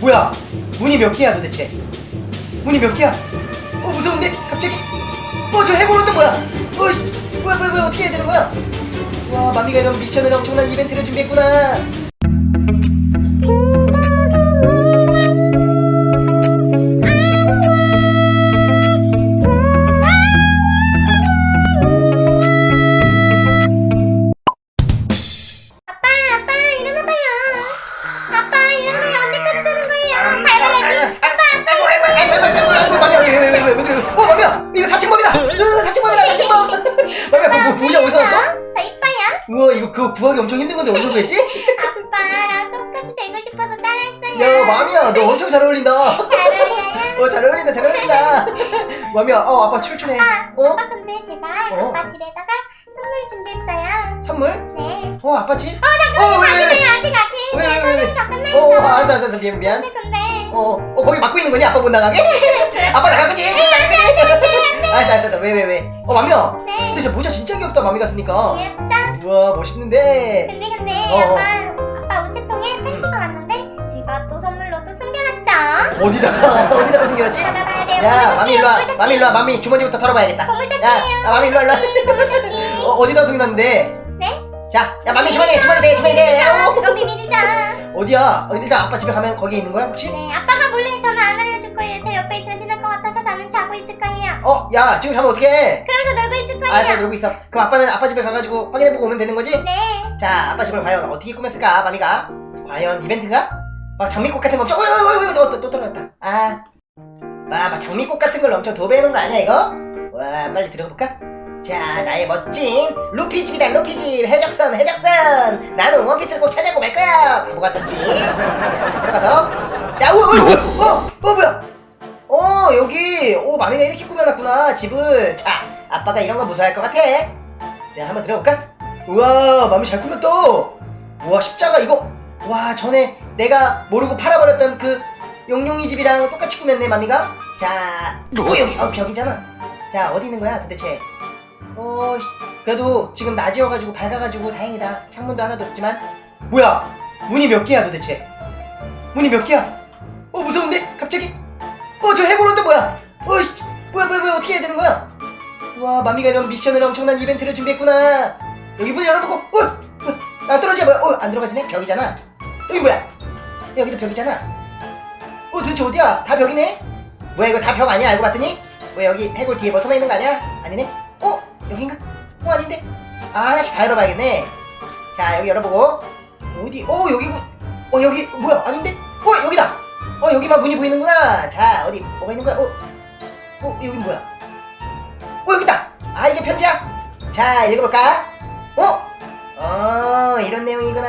뭐야? 문이 몇 개야 도대체? 문이 몇 개야? 어 무서운데? 갑자기? 어 저 해골은 또 뭐야? 어 씨, 뭐야 뭐야 뭐야 어떻게 해야 되는 거야? 와 마미가 이런 미션을 엄청난 이벤트를 준비했구나. 어 이거 사칭범이다. 으 사칭범이다 사칭범. 마미야 그거 뭐, 뭐야 어디서 왔어? 저 이뻐요. 우와 이거 그거 구하기 엄청 힘든 건데 어디서 구했지? 아빠랑 똑같이 되고 싶어서 따라했어요. 야 마미야 너 엄청 잘 어울린다. 잘 어울려요. 어 잘 어울린다 잘 어울린다. 마미야 어 아빠 출출해. 어 아빠, 근데 제가 어? 아빠 집에다가 선물 준비했어요. 선물? 네. 어 아빠 집? 어, 잠깐만, 어, 왜, 왜, 왜? 아직, 아직, 아직. 왜, 왜, 왜, 왜? 다 끝났어. 어 알았어 알았어 알았어, 미안 미안. 근데, 근데. 어, 어 거기 막고 있는 거니? 아빠 못 나가게? 아빠 나갈 거지? 알았어 알았어 알았어 왜왜 왜? 어 마미야 네. 근데 저 모자 진짜 귀엽다 마미가 쓰니까 귀엽죠? 우와 멋있는데 근데, 근데, 어, 어. 아빠, 아빠 우체통에 편지가 왔는데, 제가 또 선물로 또 숨겨놨죠? 어디다가 어디다가 숨겨놨지? 돼요. 야 마미 일로와 보물찾기. 마미 일로 와 마미 주머니부터 털어봐야겠다 보물 찾기예요. 야, 야 마미 일로 와 일로와 보물찾기. 어, 어디다 숨겼는데? 네? 자, 야 마미 주머니 주머니 대 주머니 대 아, 아우. 그건 비밀이죠. 어디야? 어, 일단 아빠 집에 가면 거기 있는 거야 혹시? 네, 아빠가 몰래 저는 안 알려줄 거예요. 저 옆에 있으면 저는 자고 있을 거예요. 어, 야 지금 자면 어떡해? 그럼 저 놀고 있을 거예요. 알았어 놀고 있어 그럼 아빠는 아빠 집에 가가지고 확인해보고 오면 되는 거지? 네. 자 아빠 집을 과연 어떻게 꾸몄을까 마미가 과연 이벤트가? 막 장미꽃 같은 거 엄청 어이 어이 어이 또, 또 떨어졌다 아 와, 막 장미꽃 같은 걸 엄청 도배해놓은 거 아니야 이거? 와 빨리 들어볼까? 자 나의 멋진 루피 집이다 루피 집 해적선 해적선 나는 원피스를 꼭 찾아고 말 거야 뭐가 떴지? 자 들어가서 자 우와 우와 우와 어, 어 뭐야 어 오 마미가 이렇게 꾸며놨구나 집을. 자 아빠가 이런 거 무서워할 것 같아. 자 한번 들어볼까? 우와 마미 잘 꾸몄다. 우와 십자가 이거. 와 전에 내가 모르고 팔아버렸던 그 용용이 집이랑 똑같이 꾸몄네 마미가. 자 어, 여기 어 벽이잖아. 자 어디 있는 거야 도대체? 어 씨, 그래도 지금 낮이어가지고 밝아가지고 다행이다. 창문도 하나도 없지만. 뭐야 문이 몇 개야 도대체? 문이 몇 개야? 어 무서운데? 갑자기? 어 저 해골 어떻게 해야 되는 거야? 와 마미가 이런 미션을 엄청난 이벤트를 준비했구나. 여기 문 열어보고 어, 어, 아 떨어져 뭐야? 어 안 들어가지네? 벽이잖아. 여기 뭐야? 여기도 벽이잖아. 어 도대체 어디야? 다 벽이네? 뭐야 이거 다 벽 아니야? 알고 봤더니? 뭐 여기 해골 뒤에 뭐 숨어 있는 거 아니야? 아니네? 어 여긴가? 어 아닌데? 아 하나씩 다 열어봐야겠네. 자 여기 열어보고. 어디? 어 여기 어 여기 뭐야? 아닌데? 어 여기다! 어 여기만 문이 보이는구나. 자 어디 뭐가 있는 거야? 어, 어 여기 뭐야 어 여기다. 아 이게 편지야? 자 읽어볼까? 어? 어 이런 내용이구나.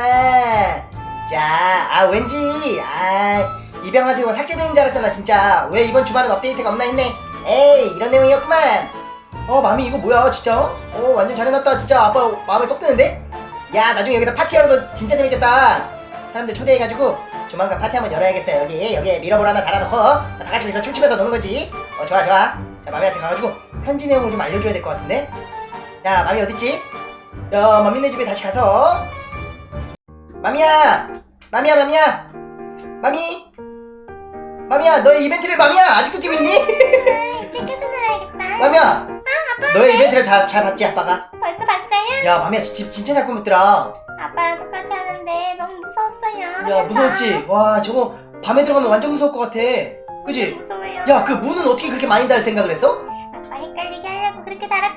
자 아 왠지 아 입양하세요. 삭제되는 줄 알았잖아 진짜. 왜 이번 주말은 업데이트가 없나 했네. 에이 이런 내용이었구만. 어 마미 이거 뭐야 진짜? 어 완전 잘해놨다 진짜. 아빠 마음에 쏙 드는데? 야 나중에 여기서 파티 열어도 진짜 재밌겠다. 사람들 초대해가지고 조만간 파티 한번 열어야겠어요. 여기 여기에 미러볼 하나 달아놓고 다 같이 여기서 춤추면서 노는 거지. 어 좋아 좋아. 자 마미한테 가가지고 편지 내용을 좀 알려줘야 될 것 같은데 야 마미 어딨지? 야 마미네 집에 다시 가서 마미야 마미야 마미야 마미 마미야 너의 이벤트를 마미야 아직도 뛰고 있니? 아, 챙겨서 놀아야겠다. 마미야 아빠 너의 이벤트를 다 잘 봤지 아빠가? 벌써 봤어요? 야 마미야 집 진짜 잘 꾸몄더라 아빠랑 똑같이 하는데 너무 무서웠어요. 야 무서웠지? 와 저거 밤에 들어가면 완전 무서울 것 같아 그지? 무서워요. 야 그 문은 어떻게 그렇게 많이 달 생각을 했어?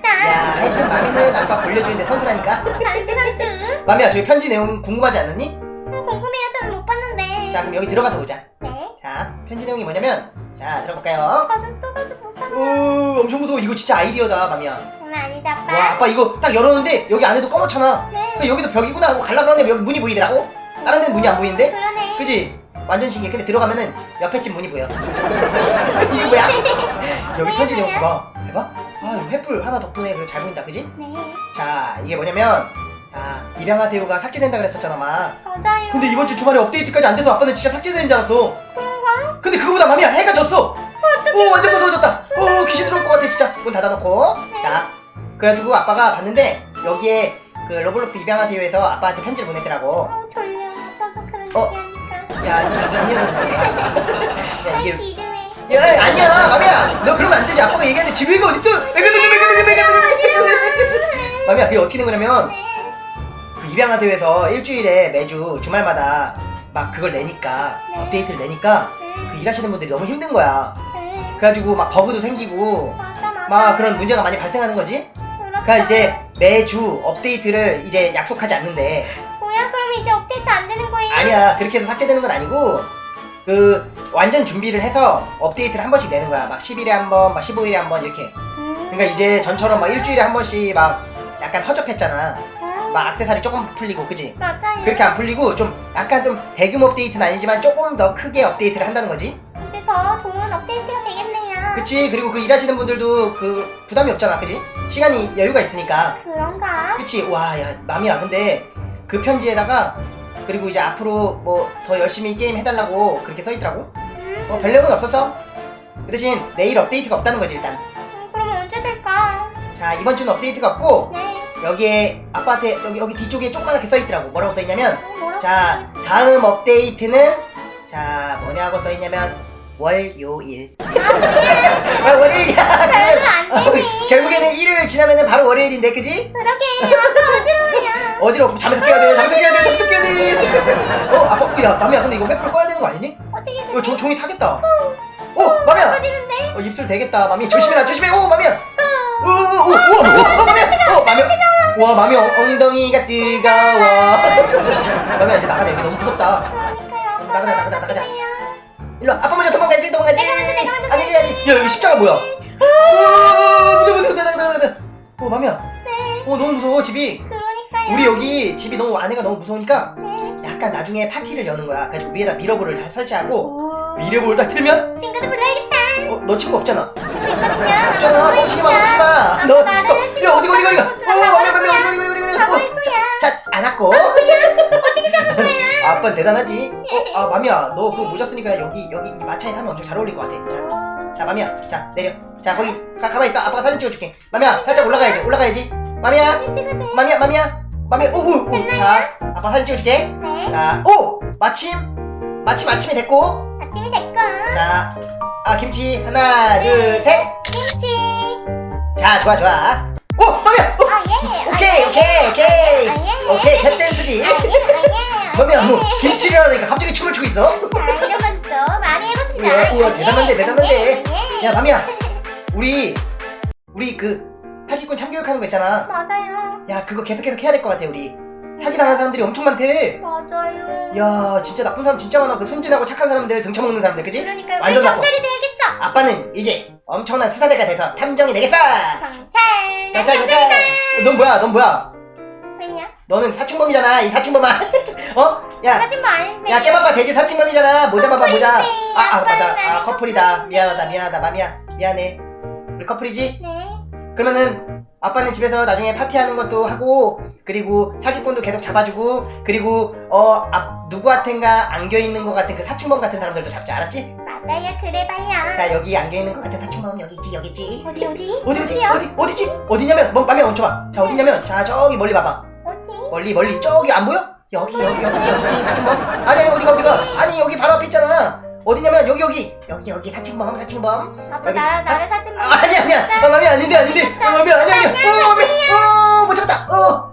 야 하여튼 마미는 아빠 골려주는데 선수라니까 선수 선수. 마미야 저기 편지 내용 궁금하지 않았니? 음, 궁금해요. 저는 못 봤는데. 자 그럼 여기 들어가서 보자 네. 자 편지 내용이 뭐냐면 자 들어볼까요? 못. 오 엄청 무서워 이거 진짜 아이디어다 마미야 장난 아니죠 아빠? 와 아빠 이거 딱 열었는데 여기 안에도 검었잖아 네. 그 여기도 벽이구나 하고 갈라 그러는데 여기 문이 보이더라고 다른 데는 문이 안 보이는데 그러네. 그지? 완전 신기해 근데 들어가면은 옆에 집 문이 보여 이게 뭐야? 여기 편지 내용 봐봐 봐봐 아 이거 횃불 하나 덕분에 그래 잘 보인다 그지? 네. 자 이게 뭐냐면 아 입양하세요가 삭제된다 그랬었잖아 막 맞아요. 근데 이번 주 주말에 업데이트까지 안 돼서 아빠는 진짜 삭제되는 줄 알았어 그런가? 근데 그거보다 맘이야 해가 졌어 오 완전 무서워졌다 오 귀신 들어올 것 같아 진짜 문 닫아놓고 자 그래가지고 아빠가 봤는데 여기에 그 로블록스 입양하세요에서 아빠한테 편지를 보냈더라고 어 졸려. 저도 그런 어? 얘기하니까. 야, 저 밤이 어서 그래. 너 그러면 안 되지 아빠가 얘기하는데 지휘가 어딨어 마미야 그게 어떻게 된 거냐면 그 입양하세요에서 일주일에 매주 주말마다 막 그걸 내니까 네. 업데이트를 내니까 그 일하시는 분들이 너무 힘든 거야 네. 그래가지고 막 버그도 생기고 맞아 맞아. 막 그런 문제가 많이 발생하는 거지. 그러니까 이제 매주 업데이트를 이제 약속하지 않는데 뭐야 그럼 이제 업데이트 안 되는 거예요? 아니야 그렇게 해서 삭제되는 건 아니고 그 완전 준비를 해서 업데이트를 한 번씩 내는 거야. 막 10일에 한 번, 막 15일에 한 번 이렇게. 음. 그러니까 이제 전처럼 막 일주일에 한 번씩 막 약간 허접했잖아. 음, 막 악세사리 조금 풀리고 그지? 맞아요. 그렇게 안 풀리고 좀 약간 좀 대규모 업데이트는 아니지만 조금 더 크게 업데이트를 한다는 거지. 이제 더 좋은 업데이트가 되겠네요. 그치? 그리고 그 일하시는 분들도 그 부담이 없잖아 그지? 시간이 여유가 있으니까. 그런가? 그치? 와야 맘이야 근데 그 편지에다가 그리고 이제 앞으로 뭐 더 열심히 게임 해달라고 그렇게 써있더라고 음, 뭐 별력은 없었어 그 대신 내일 업데이트가 없다는 거지 일단 음, 그러면 언제 될까? 자 이번 주는 업데이트가 없고 네. 여기에 아빠한테 여기 여기 뒤쪽에 조그맣게 써있더라고 뭐라고 써있냐면 어, 뭐라고 자 써있어? 다음 업데이트는 자 뭐냐고 써있냐면 월요일 아 월요일이야 별로 안 그러면 어. 결국에는 일요일 지나면은 바로 월요일인데 그지? 그러게 아까 어지러워요. 어지러워. 잠에서 깨야 돼. 잠에서 깨야 돼. 잠에서 깨야 돼 어 아빠 야 남이야 근데 이거 웹플 꺼야 되는 거 아니니? 어떻게 돼? 이거 조, 종이 타겠다. 오 맘이야 어지른데? 어, 입술 되겠다. 맘이 조심해라 조심해. 오 맘이야. 오오오오 어 맘이야. 와 맘이 엉- 엉덩이가 뜨거워. 맘이야 이제 나가자. 여기 너무 무섭다. 그러니까요. 나가자, 나가자, 나가자. 일로 와. 아빠 먼저 도망가야지 도망가야지. 아니 아니 아니. 야 여기 십자가 뭐야? 오 무서워 무서워. 나가 나가 나가 오 맘이야. 네. 어 너무 무서워 집이. 우리 여기 집이 너무 안에가 너무 무서우니까 네. 약간 나중에 파티를 여는 거야. 그래서 위에다 미러볼을 다 설치하고 오. 미러볼 딱 틀면? 친구들 불러야겠다. 어 너 친구 없잖아. 친구 있거든요. 없잖아. 멍치지 마 멍치지 마너 나는 친구. 야 어디가 어디가 어디가 없어. 어 맘이야 어디가 어디가 어디가 어디가 가볼 어, 거야. 자 안았고 아빠 대단하지? 어, 아 맘이야 너 그거 모자 쓰니까 여기 여기 이 마차에 타면 엄청 잘 어울릴 것 같아. 자, 자 맘이야 자 내려. 자 거기 가, 가만히 있어. 아빠가 사진 찍어줄게. 맘이야 살짝 올라가야지 올라가야지. 찍으세요. 맘이야 맘이야 맘이야 오오오자 아빠 사진 찍어줄게 네. 자 오 마침 마침 아침이 됐고 아침이 됐고. 자 아 김치 하나 둘 셋 자 김치. 좋아 좋아 오 맘이야 오, 아 예. 오케이 오케이 오케이 아, 예. 오케이 탭댄스지 아, 예. 맘이야 뭐 김치를 하니까 갑자기 춤을 추고 있어 자, 이러면 또 마음이 해보습니다. 우와, 우와, 대단한데, 대단한데. 예. 야 맘이야 우리 우리 그 사기꾼 참교육하는 거 있잖아 맞아요. 야 그거 계속 계속 해야 될 것 같아 우리 사기 당한 사람들이 엄청 많대 맞아요. 야 진짜 나쁜 사람 진짜 많아 그 순진하고 착한 사람들 등쳐먹는 사람들 그지? 그러니까 우리 완전 나빠. 경찰이 돼야겠어. 아빠는 이제 엄청난 수사대가 돼서 탐정이 되겠어 경찰. 경찰 경찰 넌 뭐야 넌 뭐야 왜요? 너는 사칭범이잖아 이 사칭범아 어? 야 사진 뭐 아닌데. 야 깨봐봐 돼지 사칭범이잖아 모자 봐봐 모자 커플인데, 아, 아 맞다 아 커플이다. 미안하다 미안하다 맘이야 미안해 우리 커플이지? 네. 그러면은 아빠는 집에서 나중에 파티하는 것도 하고 그리고 사기꾼도 계속 잡아주고 그리고 어 앞, 누구한텐가 안겨있는 것 같은 그 사칭범 같은 사람들도 잡지 알았지? 맞아요. 그래봐요. 자 여기 안겨있는 것 같은 사칭범 여기 있지 여기 있지 어디 어디? 어디 어디 어디요? 어디 어디지? 어디냐면 뭐 맘에 멈춰봐 자 어디냐면 자 저기 멀리 봐봐 어디? 멀리 멀리 저기 안 보여? 여기 여기 여기 있지 여기 있지 사칭범 아니 아니 어디가 어디가 아니 여기 바로 앞에 있잖아 어디냐면 여기 여기. 여기 여기. 사칭범 사칭범. 아빠 여기. 나라 나를 사진 아, 아니야 아니야. 아, 맘이 아닌데 아닌데 아, 맘이 아니야 아니야 어 맘이 어못 잡았다. 어